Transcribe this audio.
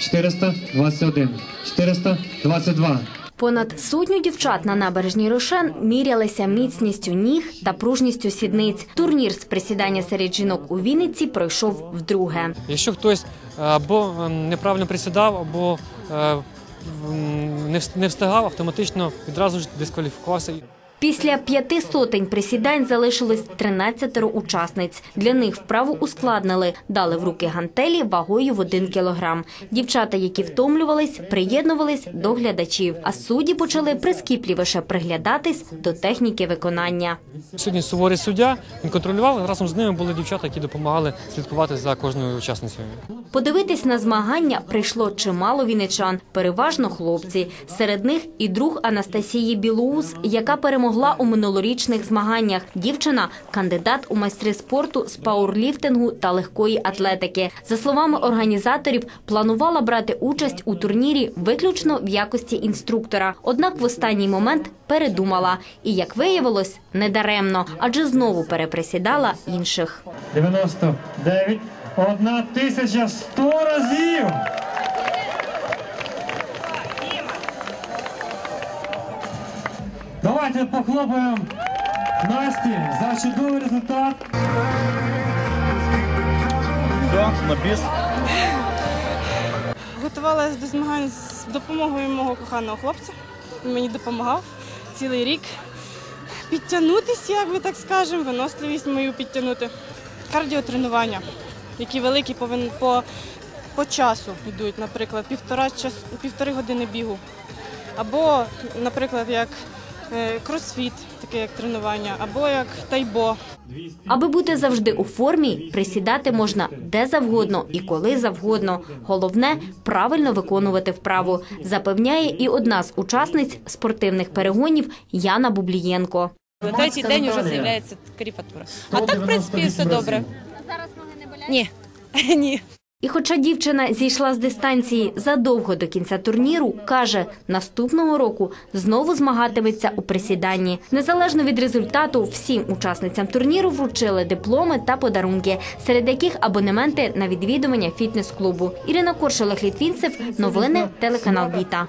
421, 422. Понад сотню дівчат на набережній Рошен мірялися міцністю ніг та пружністю сідниць. Турнір з присідання серед жінок у Вінниці пройшов вдруге. Якщо хтось е, або ем, неправильно присідав, або е, не встигав, автоматично відразу ж дискваліфікувався. Після п'яти сотень присідань залишилось 13 учасниць. Для них вправу ускладнили, дали в руки гантелі вагою в 1 кілограм. Дівчата, які втомлювались, приєднувались до глядачів, а судді почали прискіпливіше приглядатись до техніки виконання. Сьогодні суворий суддя він контролював. Разом з ними були дівчата, які допомагали слідкувати за кожною учасницею. Подивитись на змагання прийшло чимало вінничан, переважно хлопці. Серед них і друг Анастасії Білоус, яка перемогла у минулорічних змаганнях. Дівчина кандидат у майстри спорту з пауерліфтингу та легкої атлетики. За словами організаторів, планувала брати участь у турнірі виключно в якості інструктора. Однак в останній момент передумала. І як виявилось, недаремно, адже знову переприсідала інших. 99, 1100 разів. Давайте похлопаємо Насті за чудовий результат. Все, на біс. Готувалася до змагань з допомогою мого коханого хлопця. Він мені допомагав цілий рік підтягнутися, як би так скажемо, виносливість мою підтягнути. Кардіотренування, які великі повин- по, по часу йдуть, наприклад, півтора, час, півтори години бігу. Або, наприклад, як кросфіт, таке як тренування, або як тайбо. Аби бути завжди у формі, присідати можна де завгодно і коли завгодно. Головне правильно виконувати вправу, запевняє і одна з учасниць спортивних перегонів Яна Бублієнко. На третій день вже з'являється карікатура. А так, в принципі, все добре. Зараз ноги не болять? Ні. Ні. І хоча дівчина зійшла з дистанції задовго до кінця турніру, каже, наступного року знову змагатиметься у присіданні. Незалежно від результату, всім учасницям турніру вручили дипломи та подарунки, серед яких абонементи на відвідування фітнес-клубу. Ірина Коршелех Літвінцев, новини, телеканал Віта.